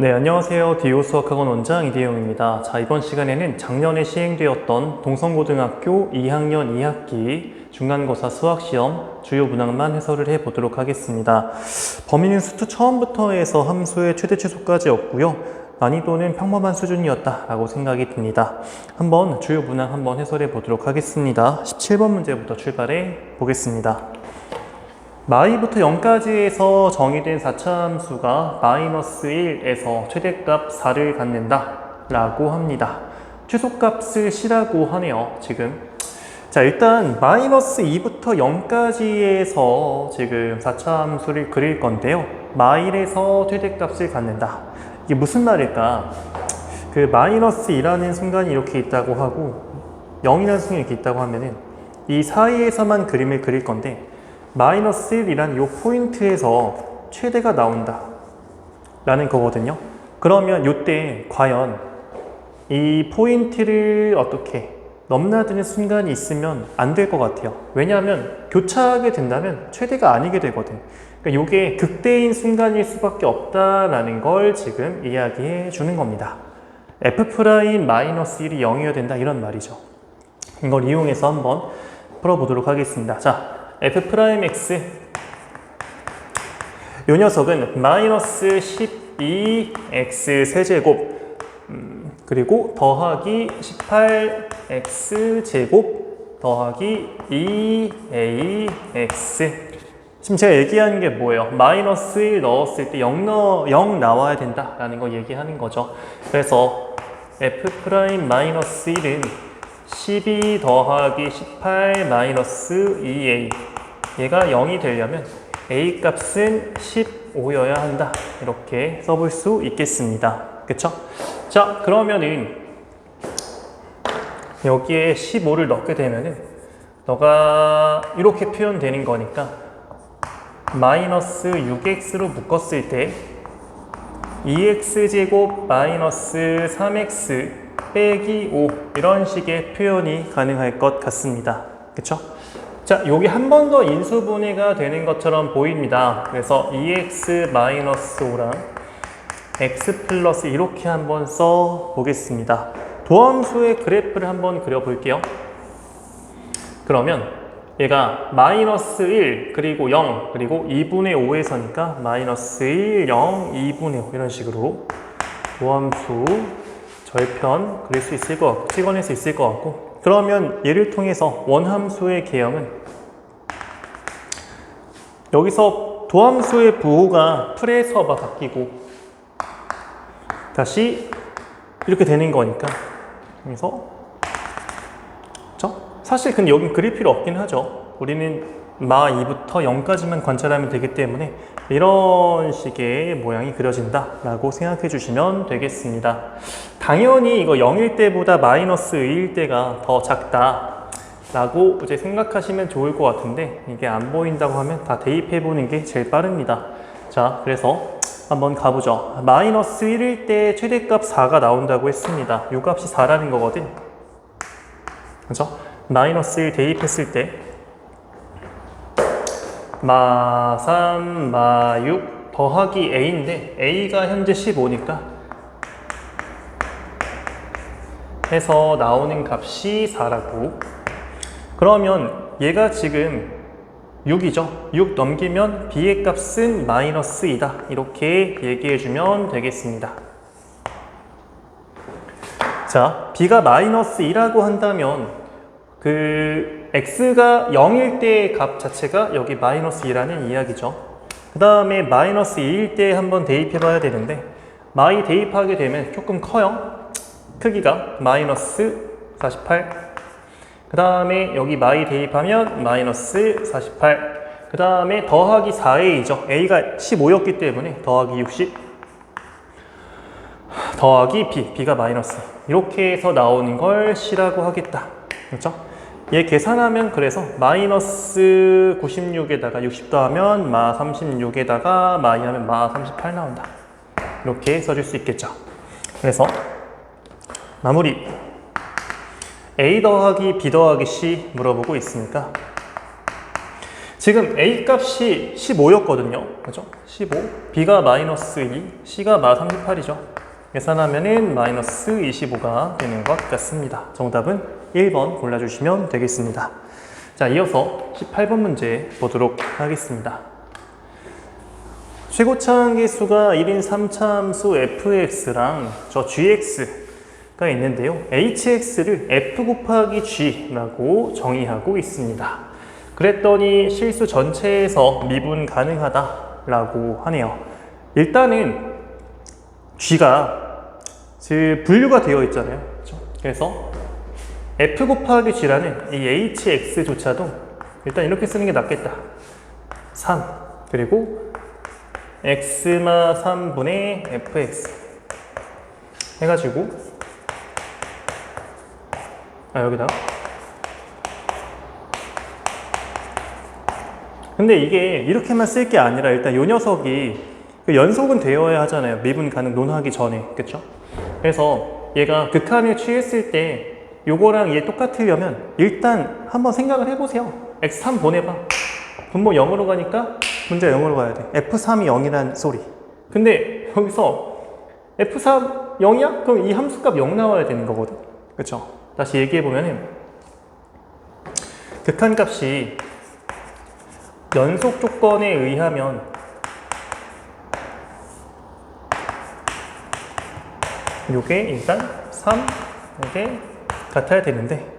네, 안녕하세요. 디오 수학학원 원장 이대용입니다. 자, 이번 시간에는 작년에 시행되었던 동성고등학교 2학년 2학기 중간고사 수학시험 주요 문항만 해설을 해보도록 하겠습니다. 범위는 수투 처음부터 해서 함수의 최대 최소까지였고요. 난이도는 평범한 수준이었다라고 생각이 듭니다. 한번 주요 문항 한번 해설해 보도록 하겠습니다. 17번 문제부터 출발해 보겠습니다. 마이부터 0까지에서 정의된 4차 함수가 마이너스 1에서 최대값 4를 갖는다 라고 합니다. 최소값을 C라고 하네요, 지금. 자, 일단 마이너스 2부터 0까지에서 지금 4차 함수를 그릴 건데요. 마일에서 최대값을 갖는다. 이게 무슨 말일까? 그 마이너스 2라는 순간이 이렇게 있다고 하고 0이라는 순간이 이렇게 있다고 하면은 이 사이에서만 그림을 그릴 건데 마이너스 1이란 이 포인트에서 최대가 나온다. 라는 거거든요. 그러면 이때 과연 이 포인트를 어떻게 넘나드는 순간이 있으면 안 될 것 같아요. 왜냐하면 교차하게 된다면 최대가 아니게 되거든. 그러니까 이게 극대인 순간일 수밖에 없다라는 걸 지금 이야기해 주는 겁니다. F 프라임 마이너스 1이 0이어야 된다 이런 말이죠. 이걸 이용해서 한번 풀어보도록 하겠습니다. 자 f 프라임 x 이 녀석은 마이너스 12x 세제곱 음, 그리고 더하기 18x 제곱 더하기 2ax 지금 제가 얘기하는 게 뭐예요? 마이너스 1 넣었을 때 0, 넣, 0 나와야 된다라는 거 얘기하는 거죠. 그래서 f 프라임 마이너스 1은 12 더하기 18 마이너스 2a 얘가 0이 되려면 a 값은 15여야 한다. 이렇게 써볼 수 있겠습니다. 그쵸? 자 그러면은 여기에 15를 넣게 되면은 너가 이렇게 표현되는 거니까 마이너스 6x로 묶었을 때 2x제곱 마이너스 3x 빼기 5 이런 식의 표현이 가능할 것 같습니다. 그쵸? 자, 여기 한 번 더 인수분해가 되는 것처럼 보입니다. 그래서 2x 마이너스 5랑 x 플러스 이렇게 한번 써 보겠습니다. 도함수의 그래프를 한번 그려볼게요. 그러면 얘가 마이너스 1 그리고 0 그리고 2분의 5에서니까 마이너스 1, 0, 2분의 5 이런 식으로 도함수 절편 그릴 수 있을 것 같고 찍어낼 수 있을 것 같고. 그러면 얘를 통해서 원함수의 개형은? 여기서 도함수의 부호가 프레서가 바뀌고 다시 이렇게 되는 거니까. 그래서? 사실 근데 여긴 그릴 필요 없긴 하죠. 우리는 마 2부터 0까지만 관찰하면 되기 때문에 이런 식의 모양이 그려진다 라고 생각해 주시면 되겠습니다. 당연히 이거 0일 때보다 마이너스 2일 때가 더 작다 라고 이제 생각하시면 좋을 것 같은데 이게 안 보인다고 하면 다 대입해 보는 게 제일 빠릅니다. 자 그래서 한번 가보죠. 마이너스 1일 때 최대값 4가 나온다고 했습니다. 이 값이 4라는 거거든. 그죠? 마이너스 1 대입했을 때 마 3, 마6 더하기 a인데 a가 현재 15니까 해서 나오는 값이 4라고. 그러면 얘가 지금 6이죠? 6 넘기면 b의 값은 마이너스 2다. 이렇게 얘기해 주면 되겠습니다. 자 b가 마이너스 2라고 한다면 그 x가 0일 때의 값 자체가 여기 마이너스 2라는 이야기죠. 그 다음에 마이너스 2일 때 한번 대입해 봐야 되는데 마이 대입하게 되면 조금 커요. 크기가 마이너스 48. 그 다음에 여기 마이 대입하면 마이너스 48. 그 다음에 더하기 4a죠. a가 15였기 때문에 더하기 60. 더하기 b, b가 마이너스. 이렇게 해서 나오는 걸 c라고 하겠다. 그렇죠? 얘 계산하면 그래서 마이너스 96에다가 60 더하면 마 36에다가 마이 하면 마 38 나온다. 이렇게 써줄 수 있겠죠. 그래서 마무리 A 더하기 B 더하기 C 물어보고 있으니까 지금 A 값이 15였거든요. 그죠? 15. B가 마이너스 2, C가 마 38이죠. 계산하면은 마이너스 25가 되는 것 같습니다. 정답은 1번 골라주시면 되겠습니다. 자, 이어서 18번 문제 보도록 하겠습니다. 최고차항 계수가 1인 3차함수 fx랑 저 gx가 있는데요. hx를 f 곱하기 g라고 정의하고 있습니다. 그랬더니 실수 전체에서 미분 가능하다라고 하네요. 일단은 g가 즉 분류가 되어 있잖아요. 그렇죠? 그래서 f 곱하기 g라는 이 hx조차도 일단 이렇게 쓰는 게 낫겠다. 3 그리고 x마 3분의 fx 해가지고 아 여기다가 근데 이게 이렇게만 쓸 게 아니라 일단 요 녀석이 그 연속은 되어야 하잖아요 미분 가능 논하기 전에 그쵸? 그래서 얘가 극한을 취했을 때 요거랑 얘 똑같으려면 일단 한번 생각을 해보세요 x3 보내봐 분모 0으로 가니까 문제 0으로 가야 돼. F3이 0이란 소리. 근데 여기서 F3 0이야? 그럼 이 함수값 0 나와야 되는 거거든. 그쵸? 다시 얘기해 보면은 극한값이 연속 조건에 의하면 요게 일단 3 이게 같아야 되는데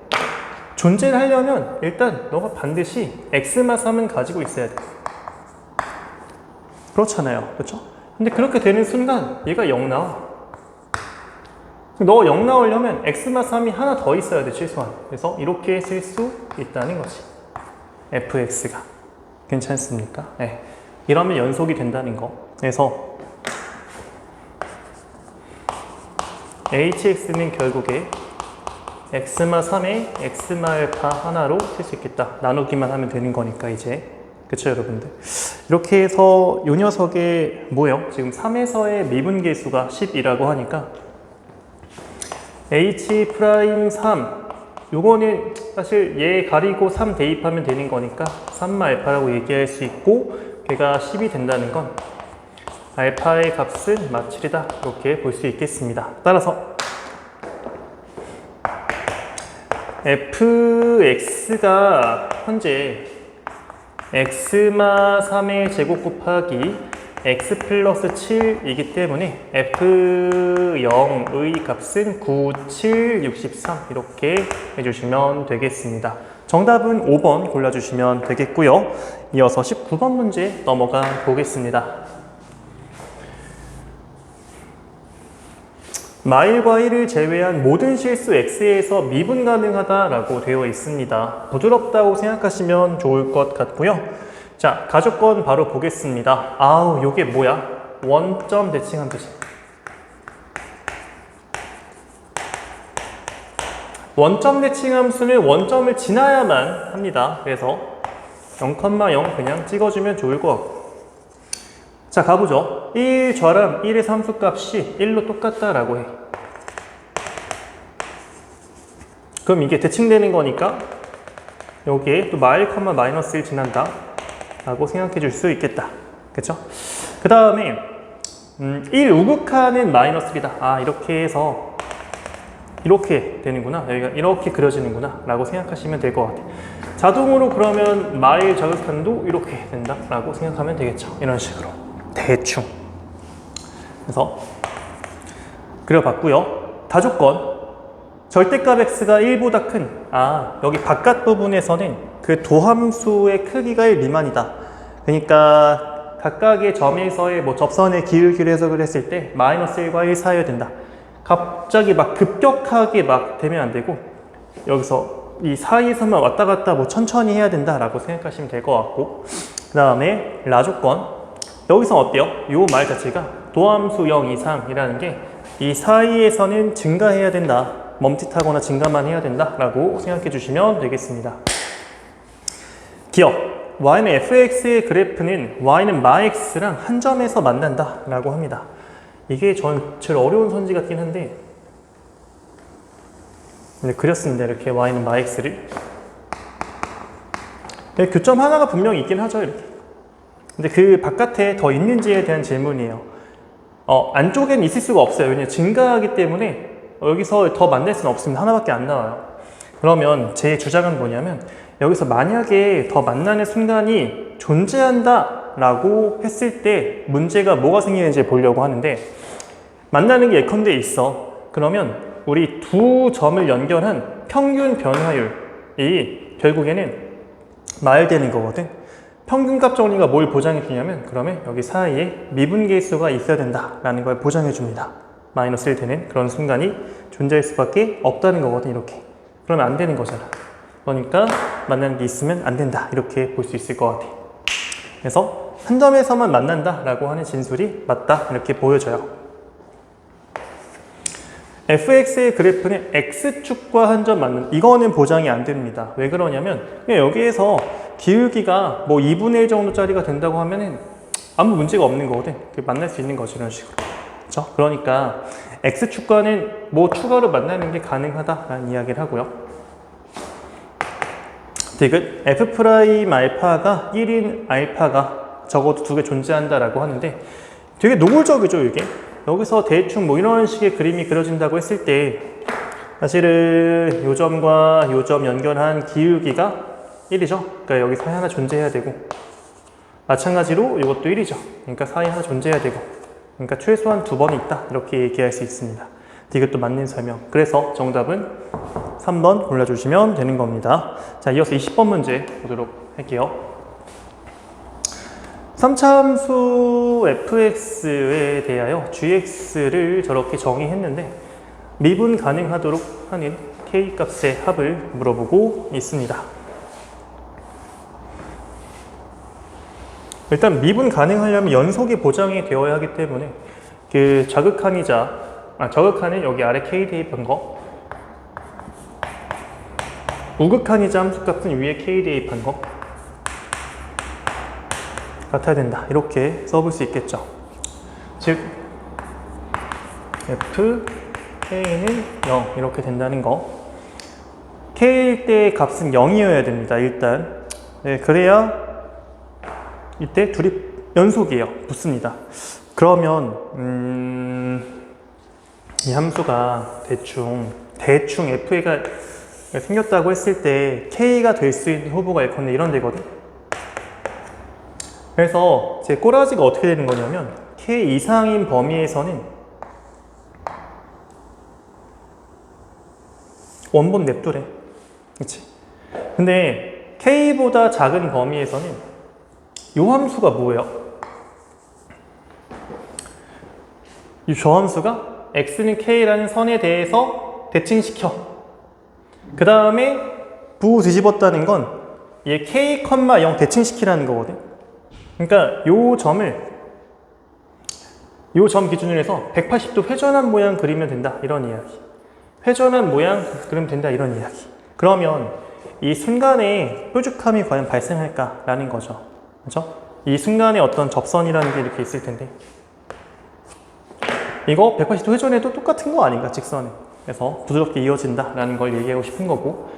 존재를 하려면 일단 너가 반드시 x마 3은 가지고 있어야 돼. 그렇잖아요. 그렇죠? 근데 그렇게 되는 순간 얘가 0 나와. 너가 0 나오려면 x마 3이 하나 더 있어야 돼, 최소한. 그래서 이렇게 쓸 수 있다는 거지. fx가. 괜찮습니까? 네. 이러면 연속이 된다는 거. 그래서 hx는 결국에 x마 3에 x마 알파 하나로 쓸 수 있겠다. 나누기만 하면 되는 거니까 이제. 그쵸 여러분들? 이렇게 해서 요 녀석의 뭐예요? 지금 3에서의 미분계수가 10이라고 하니까 h 프라임 3 요거는 사실 얘 가리고 3 대입하면 되는 거니까 3마 알파라고 얘기할 수 있고 걔가 10이 된다는 건 알파의 값은 마 7이다 이렇게 볼 수 있겠습니다. 따라서 fx가 현재 x마 3의 제곱 곱하기 x 플러스 7이기 때문에 f0의 값은 9, 7, 63 이렇게 해주시면 되겠습니다. 정답은 5번 골라주시면 되겠고요. 이어서 19번 문제 넘어가 보겠습니다. 마일과 1을 제외한 모든 실수 x에서 미분 가능하다라고 되어 있습니다. 부드럽다고 생각하시면 좋을 것 같고요. 자, 가족권 바로 보겠습니다. 아우, 요게 뭐야? 원점 대칭한 뜻이. 원점 대칭 함수는 원점을 지나야만 합니다. 그래서 0,0 그냥 찍어주면 좋을 것 같고. 자, 가보죠. 1 좌람 1의 함수값이 1로 똑같다라고 해. 그럼 이게 대칭되는 거니까 여기에 또 마일 컴마 마이너스 1 지난다 라고 생각해 줄 수 있겠다. 그쵸? 그 다음에 음, 1 우극하는 마이너스 1이다. 아 이렇게 해서 이렇게 되는구나. 여기가 이렇게 그려지는구나 라고 생각하시면 될 것 같아요. 자동으로 그러면 마일 자극한도 이렇게 된다 라고 생각하면 되겠죠. 이런 식으로. 대충. 그래서 그려봤고요. 다조건 절대값 x가 1보다 큰, 아, 여기 바깥 부분에서는 그 도함수의 크기가 1 미만이다. 그러니까 각각의 점에서의 뭐 접선의 기울기를 해석을 했을 때 마이너스 1과 1 사이여야 된다. 갑자기 막 급격하게 막 되면 안 되고 여기서 이 사이에서만 왔다 갔다 뭐 천천히 해야 된다라고 생각하시면 될 것 같고 그 다음에 라조건 여기서 어때요? 요말 자체가 도함수 0 이상이라는 게 이 사이에서는 증가해야 된다. 멈칫하거나 증가만 해야 된다 라고 생각해 주시면 되겠습니다. 기억. y는 fx의 그래프는 y는 마x랑 한 점에서 만난다 라고 합니다. 이게 전 제일 어려운 선지 같긴 한데 근데 그렸습니다. 이렇게 y는 마x를 네, 교점 하나가 분명히 있긴 하죠, 이렇게. 근데 그 바깥에 더 있는지에 대한 질문이에요. 어, 안쪽엔 있을 수가 없어요. 왜냐면 증가하기 때문에 여기서 더 만날 수는 없습니다. 하나밖에 안 나와요. 그러면 제 주장은 뭐냐면 여기서 만약에 더 만나는 순간이 존재한다 라고 했을 때 문제가 뭐가 생기는지 보려고 하는데 만나는 게 예컨대 있어. 그러면 우리 두 점을 연결한 평균 변화율이 결국에는 말되는 거거든. 평균값 정리가 뭘 보장해 주냐면 그러면 여기 사이에 미분계수가 있어야 된다라는 걸 보장해 줍니다. 마이너스를 되는 그런 순간이 존재할 수밖에 없다는 거거든 이렇게. 그러면 안 되는 거잖아. 그러니까 만나는 게 있으면 안 된다 이렇게 볼 수 있을 것 같아. 그래서 한 점에서만 만난다라고 하는 진술이 맞다 이렇게 보여져요. Fx의 그래프는 x축과 한 점 맞는 이거는 보장이 안 됩니다. 왜 그러냐면 여기에서 기울기가 뭐 2분의 1 정도짜리가 된다고 하면은 아무 문제가 없는 거거든. 그 만날 수 있는 거지 이런 식으로. 그렇죠? 그러니까 x축과는 뭐 추가로 만나는 게 가능하다라는 이야기를 하고요. 디귿 f 알파가 1인 알파가 적어도 두 개 존재한다라고 하는데 되게 노골적이죠 이게 여기서 대충 뭐 이런 식의 그림이 그려진다고 했을 때 사실은 요 점과 요점 연결한 기울기가 1이죠. 그러니까 여기 사이 하나 존재해야 되고 마찬가지로 이것도 1이죠. 그러니까 사이 하나 존재해야 되고 그러니까 최소한 두 번이 있다. 이렇게 얘기할 수 있습니다. 이것도 맞는 설명. 그래서 정답은 3번 골라주시면 되는 겁니다. 자, 이어서 20번 문제 보도록 할게요. 3차 함수 fx에 대하여 gx를 저렇게 정의했는데 미분 가능하도록 하는 k 값의 합을 물어보고 있습니다. 일단 미분 가능하려면 연속이 보장이 되어야 하기 때문에 그 자극한이자 아, 저극한은 여기 아래 k 대입한 거 우극한이자 함수값은 위에 k 대입한 거 같아야 된다. 이렇게 써볼 수 있겠죠? 즉 f k는 0 이렇게 된다는 거. K일 때 값은 0이어야 됩니다 일단. 네, 그래야 이때 둘이 연속이에요. 붙습니다. 그러면 음, 이 함수가 대충 대충 f가 생겼다고 했을 때 K가 될 수 있는 후보가 예컨대 이런 데거든. 그래서 제 꼬라지가 어떻게 되는 거냐면 K 이상인 범위에서는 원본 냅두래. 그치? 근데 K보다 작은 범위에서는 이 함수가 뭐예요? 이저 함수가 X는 K라는 선에 대해서 대칭시켜. 그 다음에 부 뒤집었다는 건 얘 k, 0 대칭시키라는 거거든. 그러니까 요 점을 요 점 기준으로 해서 180도 회전한 모양 그리면 된다 이런 이야기. 회전한 모양 그리면 된다 이런 이야기. 그러면 이 순간에 뾰족함이 과연 발생할까 라는 거죠. 그렇죠? 이 순간에 어떤 접선이라는 게 이렇게 있을 텐데 이거 180도 회전해도 똑같은 거 아닌가 직선에. 그래서 부드럽게 이어진다 라는 걸 얘기하고 싶은 거고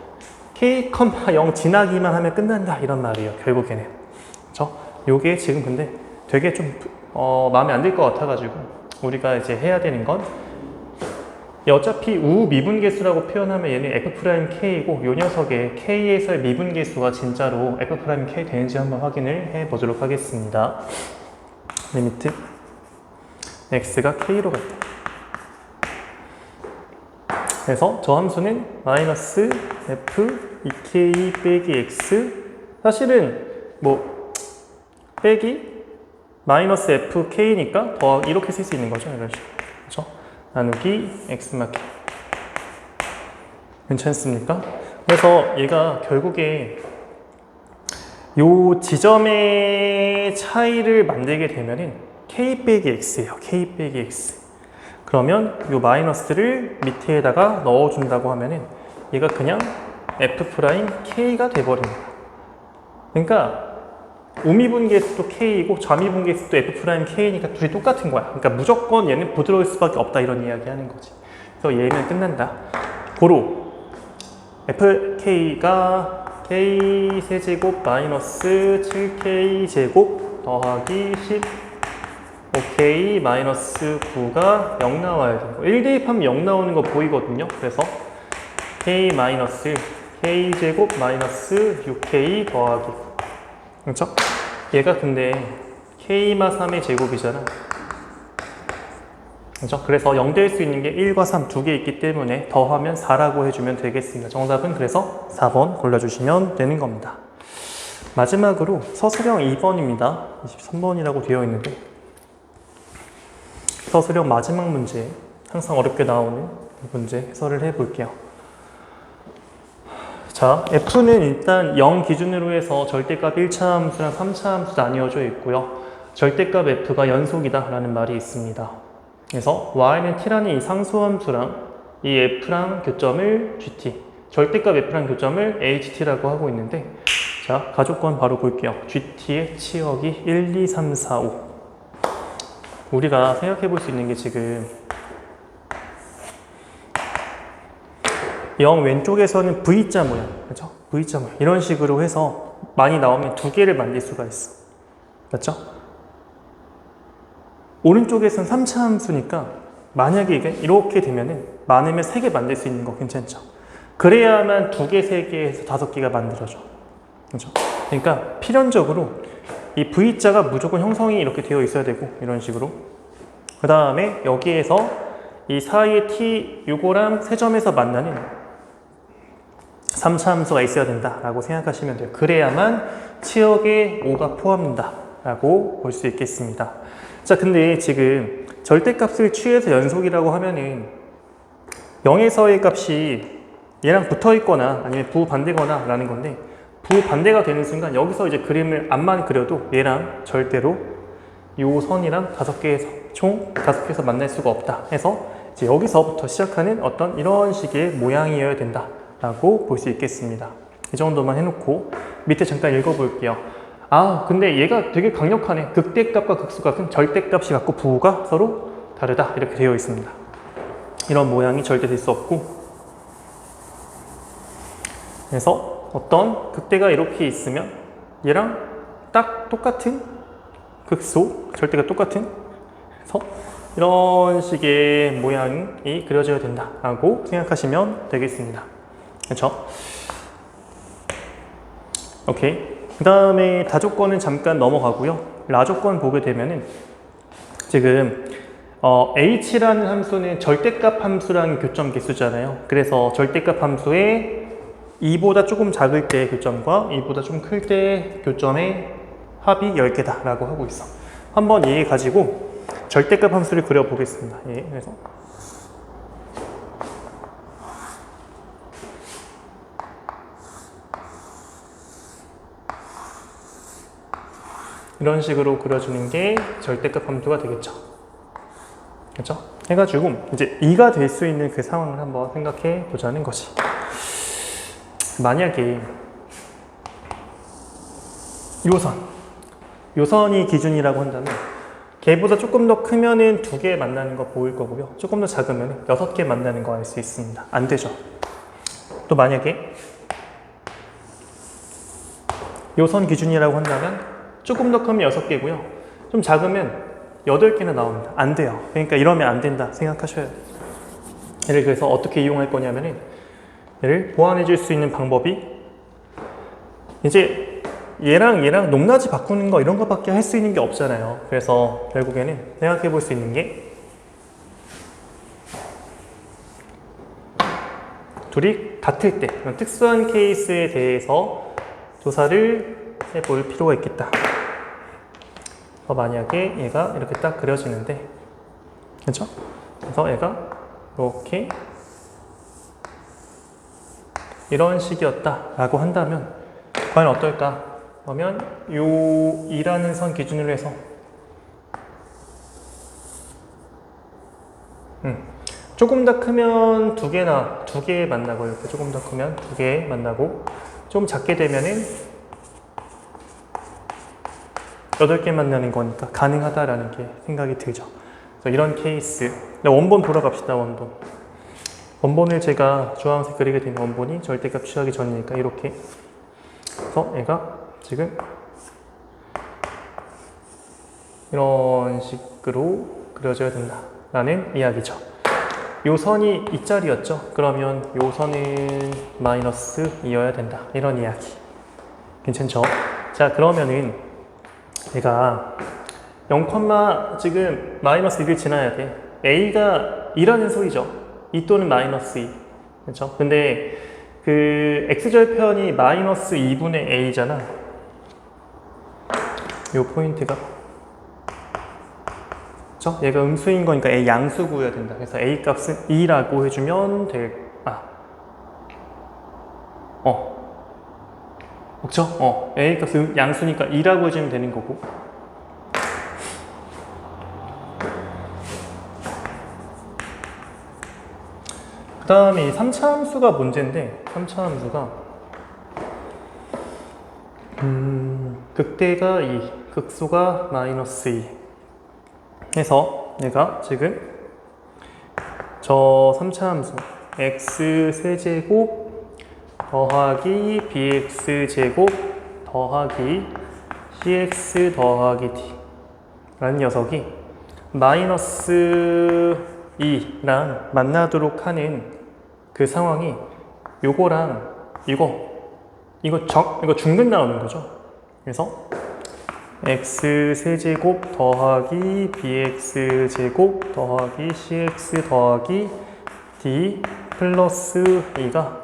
K, 0 지나기만 하면 끝난다 이런 말이에요 결국에는 그렇죠? 요게 지금 근데 되게 좀 어, 마음에 안 들 것 같아가지고 우리가 이제 해야 되는 건 어차피 우 미분계수라고 표현하면 얘는 F'K이고 요 녀석의 K에서의 미분계수가 진짜로 F'K 되는지 한번 확인을 해 보도록 하겠습니다. 리미트. X가 K로 갔다. 그래서 저 함수는 마이너스 f 2k 빼기 x. 사실은 뭐 빼기 마이너스 fk니까 더 이렇게 쓸 수 있는 거죠 이런 식으로 그렇죠? 나누기 x 마켓 괜찮습니까? 그래서 얘가 결국에 요 지점의 차이를 만들게 되면은 k 빼기 x예요 k 빼기 x 그러면 이 마이너스를 밑에다가 넣어준다고 하면은 얘가 그냥 f 프라임 k가 돼버립니다. 그러니까 우미분계수도 k이고 좌미분계수도 f 프라임 k니까 둘이 똑같은 거야. 그러니까 무조건 얘는 부드러울 수밖에 없다 이런 이야기 하는 거지. 그래서 얘면 끝난다. 고로 fk가 k 세제곱 마이너스 7k 제곱 더하기 10 오케이 마이너스 9가 0 나와야 돼요 1 대입하면 0 나오는 거 보이거든요 그래서 k 마이너스 k 제곱 마이너스 6k 더하기 그렇죠? 얘가 근데 k마 3의 제곱이잖아. 그렇죠? 그래서 0될 수 있는 게 1과 3 두 개 있기 때문에 더하면 4라고 해주면 되겠습니다. 정답은 그래서 4번 골라주시면 되는 겁니다. 마지막으로 서술형 2번입니다. 23번이라고 되어 있는데. 서술형 마지막 문제 항상 어렵게 나오는 문제 해설을 해 볼게요. 자, F는 일단 0 기준으로 해서 절대값 1차 함수랑 3차 함수 나뉘어져 있고요. 절대값 F가 연속이다 라는 말이 있습니다. 그래서 Y는 T라는 이 상수함수랑 이 F랑 교점을 GT, 절대값 F랑 교점을 HT라고 하고 있는데 자, 가족권 바로 볼게요. GT의 치역이 1, 2, 3, 4, 5 우리가 생각해 볼 수 있는 게 지금 0 왼쪽에서는 V자 모양, 그렇죠? V자 모양 이런 식으로 해서 많이 나오면 두 개를 만들 수가 있어, 맞죠? 오른쪽에서는 3차 함수니까 만약에 이게 이렇게 되면은 많으면 세 개 만들 수 있는 거 괜찮죠? 그래야만 두 개, 세 개에서 다섯 개가 만들어져, 그렇죠? 그러니까 필연적으로 이 V자가 무조건 형성이 이렇게 되어 있어야 되고 이런 식으로 그 다음에 여기에서 이 사이에 T 요거랑 세 점에서 만나는 3차 함수가 있어야 된다라고 생각하시면 돼요. 그래야만 치역에 5가 포함된다 라고 볼 수 있겠습니다. 자, 근데 지금 절대값을 취해서 연속이라고 하면은 0에서의 값이 얘랑 붙어 있거나 아니면 부반대거나 라는 건데 부반대가 되는 순간 여기서 이제 그림을 안만 그려도 얘랑 절대로 요 선이랑 다섯 개에서 총 다섯 개에서 만날 수가 없다 해서 이제 여기서부터 시작하는 어떤 이런 식의 모양이어야 된다 라고 볼 수 있겠습니다. 이 정도만 해놓고 밑에 잠깐 읽어볼게요. 아 근데 얘가 되게 강력하네. 극대값과 극소값은 절대값이 같고 부호가 서로 다르다. 이렇게 되어 있습니다. 이런 모양이 절대 될 수 없고. 그래서 어떤 극대가 이렇게 있으면 얘랑 딱 똑같은 극소, 절대가 똑같은 그래서 이런 식의 모양이 그려져야 된다라고 생각하시면 되겠습니다. 그렇죠? 오케이. 그 다음에 다조건은 잠깐 넘어가고요. 라조건 보게 되면은 지금 어, h라는 함수는 절대값 함수랑 교점 개수잖아요. 그래서 절대값 함수의 2보다 조금 작을 때 교점과 2보다 좀 클때 교점의 합이 10개다 라고 하고 있어 한번 얘 가지고 절대값 함수를 그려보겠습니다 예, 그래서 이런 식으로 그려주는 게 절대값 함수가 되겠죠. 그렇죠? 해가지고 이제 2가 될 수 있는 그 상황을 한번 생각해 보자는 것이 만약에 요선 요선이 기준이라고 한다면 걔보다 조금 더 크면은 두 개 만나는 거 보일 거고요. 조금 더 작으면 여섯 개 만나는 거 알 수 있습니다. 안 되죠. 또 만약에 요선 기준이라고 한다면 조금 더 크면 여섯 개고요 좀 작으면 여덟 개나 나옵니다 안 돼요 그러니까 이러면 안 된다 생각하셔야 돼요 얘를 그래서 어떻게 이용할 거냐면은 얘를 보완해 줄 수 있는 방법이 이제 얘랑 얘랑 높낮이 바꾸는 거 이런 거밖에 할 수 있는 게 없잖아요. 그래서 결국에는 생각해 볼 수 있는 게 둘이 같을 때 특수한 케이스에 대해서 조사를 해볼 필요가 있겠다. 어, 만약에 얘가 이렇게 딱 그려지는데 그렇죠? 그래서 얘가 이렇게 이런 식이었다라고 한다면 과연 어떨까? 그러면 요 2라는 선 기준으로 해서 음, 조금 더 크면 두 개나 두 개 만나고 이렇게 조금 더 크면 두 개 만나고 좀 작게 되면은 여덟 개 만나는 거니까 가능하다라는 게 생각이 들죠. 이런 케이스 원본 돌아갑시다 원본. 원본을 제가 주황색 그리게 된 원본이 절대값 취하기 전이니까 이렇게 그래서 얘가 지금 이런 식으로 그려져야 된다라는 이야기죠. 요 선이 이 자리였죠. 그러면 요 선은 마이너스 이어야 된다. 이런 이야기. 괜찮죠? 자, 그러면은 얘가 0, 지금 마이너스 1을 지나야 돼. a가 2라는 소리죠. 2 또는 마이너스 2. 그렇죠? 근데 그 x절편이 마이너스 2분의 a잖아. 요 포인트가 그렇죠? 얘가 음수인 거니까 a 양수 구해야 된다. 그래서 a 값은 2라고 해주면 될 아. 어. 그렇죠? 어. a 값은 양수니까 2라고 해주면 되는 거고. 그 다음에 이 3차 함수가 문제인데 3차 함수가 음, 극대가 2, 극소가 마이너스 2 해서 얘가 지금 저 3차 함수 x 세제곱 더하기 bx 제곱 더하기 cx 더하기 d 라는 녀석이 마이너스 2랑 만나도록 하는 그 상황이 요거랑 이거 이거 적 이거 중근 나오는 거죠. 그래서 x 세제곱 더하기 bx 제곱 더하기 cx 더하기 d 플러스 2가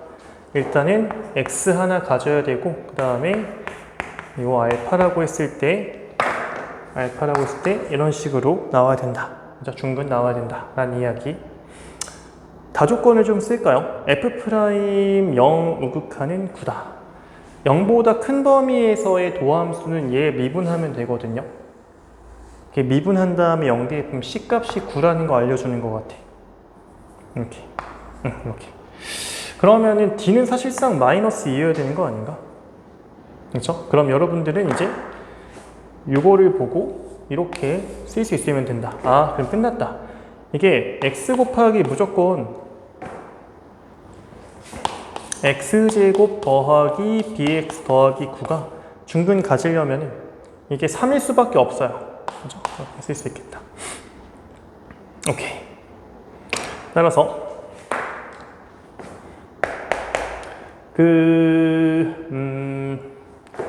일단은 x 하나 가져야 되고 그 다음에 요 알파라고 했을 때 알파라고 했을 때 이런 식으로 나와야 된다. 자, 중근 나와야 된다. 라는 이야기. 다조건을 좀 쓸까요? f' 0 우극하는 9다. 0보다 큰 범위에서의 도함수는 얘 미분하면 되거든요. 미분한 다음에 0 대입하면 c 값이 9라는 거 알려주는 것 같아. 이렇게. 응, 이렇게. 그러면은 d는 사실상 마이너스 2여야 되는 거 아닌가? 그렇죠? 그럼 여러분들은 이제 이거를 보고 이렇게 쓸 수 있으면 된다. 아, 그럼 끝났다. 이게 x 곱하기 무조건 x제곱 더하기 bx 더하기 9가 중근 가지려면 이게 3일 수밖에 없어요. 그렇게 쓸수 있겠다. 오케이. 따라서 그, 음,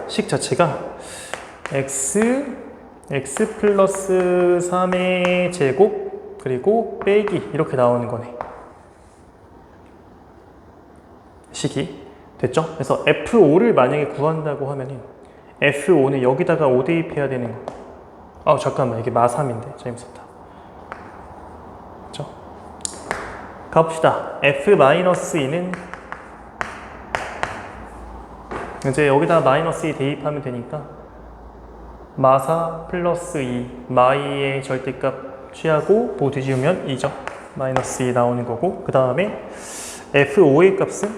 식 자체가 x, x 플러스 3의 제곱, 그리고 빼기, 이렇게 나오는 거네. 식이. 됐죠? 그래서 F5를 만약에 구한다고 하면은 F5는 여기다가 5 대입해야 되는 거. 아, 잠깐만. 이게 마3인데. 재밌었다. 그죠? 가봅시다. F-2는 이제 여기다 마이너스 2 대입하면 되니까 마사 플러스 2 마이의 절대값 취하고 뭐 뒤지우면 2죠. 마이너스 2 나오는 거고 그 다음에 F5의 값은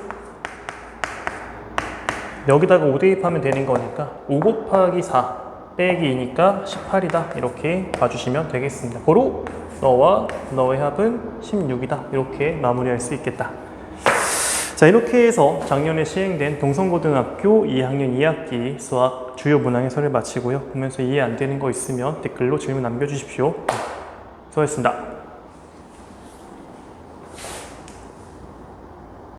여기다가 5 대입하면 되는 거니까 5 곱하기 4 빼기 2니까 18이다. 이렇게 봐주시면 되겠습니다. 고로 너와 너의 합은 16이다. 이렇게 마무리할 수 있겠다 자 이렇게 해서 작년에 시행된 동성고등학교 2학년 2학기 수학 주요 문항 해설을 마치고요. 보면서 이해 안 되는 거 있으면 댓글로 질문 남겨주십시오. 수고하셨습니다.